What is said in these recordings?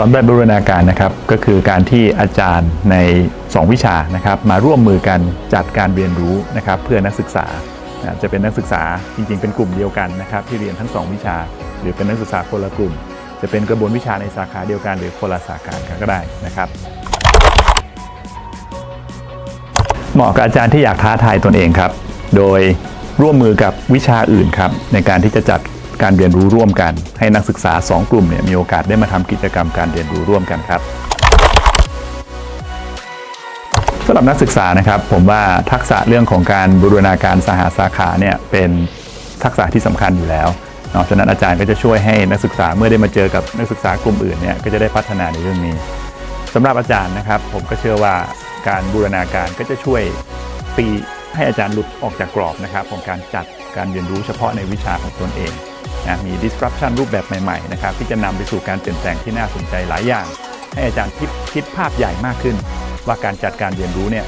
สอนแบบบูรณาการนะครับก็คือการที่อาจารย์ใน 2 วิชานะครับมาร่วมมือกันจัดการเรียนรู้นะครับเพื่อนักศึกษาจะเป็นนักศึกษาจริงๆ เป็นกลุ่มเดียวกันนะครับที่เรียนทั้ง 2 วิชา หรือเป็นนักศึกษาคนละกลุ่ม จะเป็นกระบวนวิชาในสาขาเดียวกัน หรือคนละสาขาก็ได้นะครับเหมาะกับอาจารย์ที่อยากท้าทายตนเองครับ โดยร่วมมือกับวิชาอื่นครับในการที่จะจัด การเรียนรู้ร่วมกัน ให้นักศึกษา 2 กลุ่มเนี่ยมีโอกาสได้มาทำกิจกรรมการเรียนรู้ร่วมกันครับสำหรับนักศึกษานะครับผมว่าทักษะเรื่องของการบูรณาการสหสาขาเนี่ยเป็นทักษะที่สำคัญอยู่แล้วเนาะฉะนั้นอาจารย์ก็จะช่วยให้นักศึกษาเมื่อได้มาเจอกับนักศึกษากลุ่มอื่นเนี่ยก็จะได้พัฒนาในเรื่องนี้สำหรับอาจารย์นะครับ ผมก็เชื่อว่าการบูรณาการก็จะช่วยตีให้อาจารย์หลุดออกจากกรอบนะครับ ของการจัดการเรียนรู้เฉพาะในวิชาของตนเอง นะมี disruption รูปแบบใหม่ๆนะครับที่จะนำไปสู่การเปลี่ยนแปลงที่น่าสนใจหลายอย่าง ให้อาจารย์คิดคิดภาพใหญ่มากขึ้น ว่าการจัดการเรียนรู้เนี่ย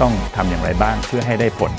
ต้องทำอย่างไรบ้างเพื่อให้ได้ผล